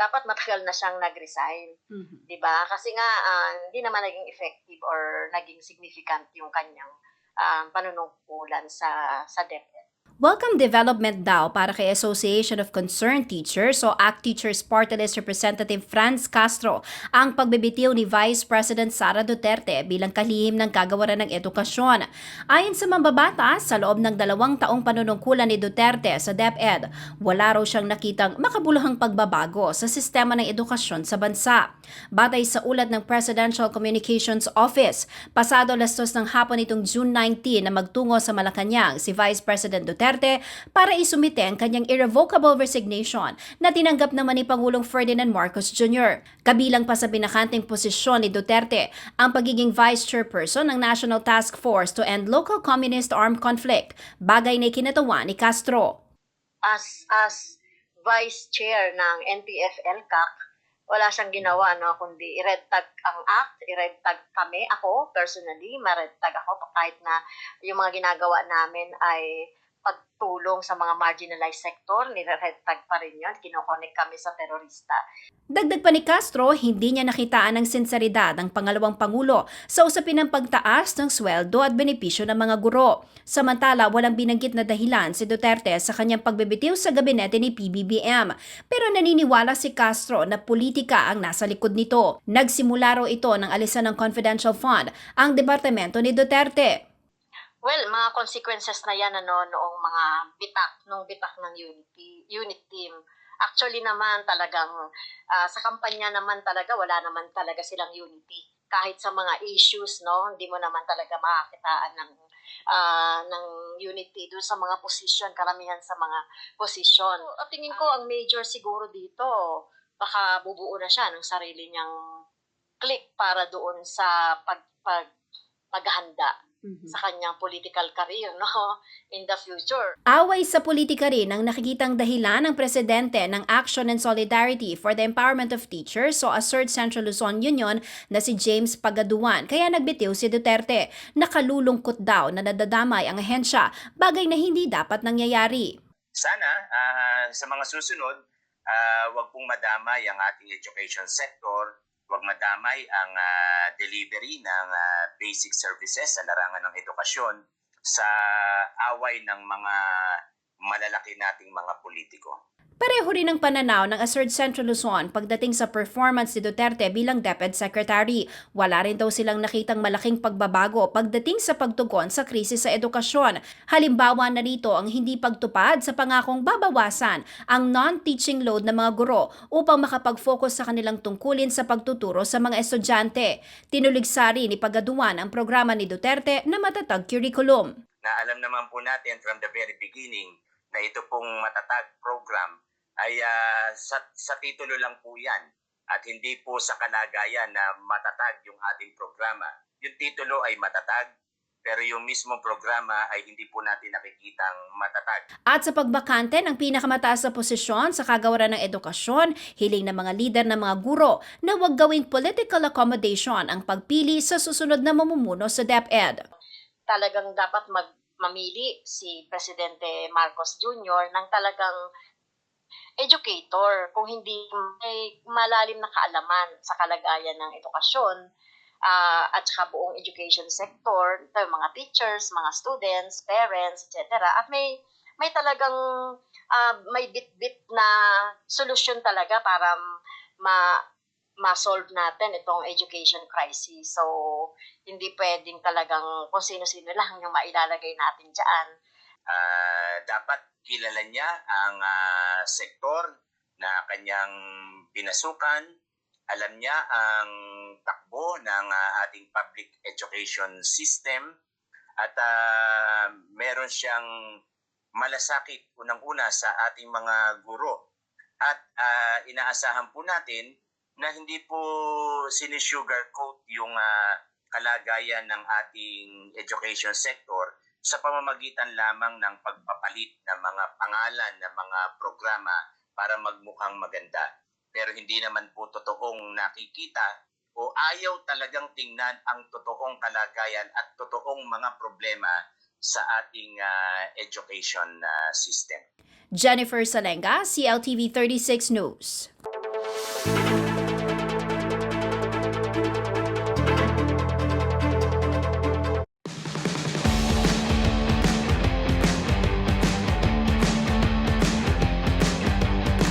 dapat matagal na siyang nag-resign. Mhm. 'di ba? Kasi nga ah, hindi naman naging effective or naging significant yung kanyang ah, panunungkulan sa sa DepEd. Welcome development daw para kay Association of Concerned Teachers o ACT Teachers Party List Representative Franz Castro ang pagbibitiw ni Vice President Sara Duterte bilang kalihim ng kagawaran ng edukasyon. Ayon sa mambabatas, sa loob ng dalawang taong panunungkulan ni Duterte sa DepEd, wala raw siyang nakitang makabuluhang pagbabago sa sistema ng edukasyon sa bansa. Batay sa ulat ng Presidential Communications Office, pasado alas dos ng hapon itong June 19 na magtungo sa Malacanang si Vice President Duterte para isumite ang kanyang irrevocable resignation na tinanggap naman ni Pangulong Ferdinand Marcos Jr. Kabilang pa sa binakanting posisyon ni Duterte ang pagiging Vice Chairperson ng National Task Force to End Local Communist Armed Conflict, bagay na ikinatawa ni Castro. As as vice chair ng NPF-LCAC, wala siyang ginawa no kundi i-red tag ang act, i-red tag kami, ako personally, ma-red tag ako kahit na yung mga ginagawa namin ay pagtulong sa mga marginalized sector, nire-red tag pa rin yun, kinokonek kami sa terorista. Dagdag pa ni Castro, hindi niya nakitaan ng sinseridad ang pangalawang pangulo sa usapin ng pagtaas ng sweldo at benepisyo ng mga guro. Samantala, walang binanggit na dahilan si Duterte sa kanyang pagbibitiw sa gabinete ni PBBM. Pero naniniwala si Castro na politika ang nasa likod nito. Nagsimula raw ito ng alisan ng confidential fund ang departamento ni Duterte. Well, mga consequences na yan ano, noong mga bitak, nung bitak ng unity, unit team. Actually naman talagang ah, sa kampanya naman talaga wala naman talaga silang unity. Kahit sa mga issues, no, hindi mo naman talaga makakitaan ng ah, ng unity doon sa mga position, karamihan sa mga position. At tingin ko ang major siguro dito, baka bubuo na siya ng sarili niyang click para doon sa pag, pag paghahanda sa kanyang political career no in the future. Away sa politika rin ang nakikitang dahilan ng presidente ng Action and Solidarity for the Empowerment of Teachers o Assert Central Luzon Union na si James Pagaduan. Kaya nagbitiw si Duterte. Nakalulungkot daw na nadadamay ang ahensya, bagay na hindi dapat nangyayari. sana ah, sa mga susunod, ah, wag pong madamay ang ating education sector, wag madamay ang ah, delivery ng ah, basic services sa larangan ng edukasyon sa away ng mga malalaki nating mga politiko. Pareho rin ang pananaw ng Assert Central Luzon pagdating sa performance ni Duterte bilang DepEd Secretary. Wala rin daw silang nakitang malaking pagbabago pagdating sa pagtugon sa krisis sa edukasyon. Halimbawa na rito ang hindi pagtupad sa pangakong babawasan ang non-teaching load ng mga guro upang makapag-focus sa kanilang tungkulin sa pagtuturo sa mga estudyante. Tinuligsari ni Pagaduan ang programa ni Duterte na matatag curriculum. Na alam naman po natin from the very beginning na ito pong matatag program ay ah, sa, sa titulo lang po yan at hindi po sa kalagayan na matatag yung ating programa. Yung titulo ay matatag pero yung mismong programa ay hindi po natin nakikitang matatag. At sa pagbakante ng pinakamataas na posisyon sa kagawaran ng edukasyon, hiling ng mga lider ng mga guro na huwag gawing political accommodation ang pagpili sa susunod na mamumuno sa DepEd. Talagang dapat mag mamili si Presidente Marcos Jr. ng talagang educator kung hindi may malalim na kaalaman sa kalagayan ng edukasyon ah, at saka buong education sector, mga teachers, mga students, parents, etc. At may may talagang ah, may bit-bit na solusyon talaga para ma ma-solve natin itong education crisis. So, hindi pwedeng talagang kung sino-sino lang yung mailalagay natin dyan. Ah, dapat kilala niya ang ah, sektor na kanyang pinasukan. Alam niya ang takbo ng ah, ating public education system at ah, meron siyang malasakit unang-una sa ating mga guro. At ah, inaasahan po natin na hindi po sinisugarcoat yung ah, kalagayan ng ating education sector sa pamamagitan lamang ng pagpapalit ng mga pangalan ng mga programa para magmukhang maganda. Pero hindi naman po totoong nakikita o ayaw talagang tingnan ang totoong kalagayan at totoong mga problema sa ating ah, education ah, system. Jennifer Salenga, CLTV 36 News.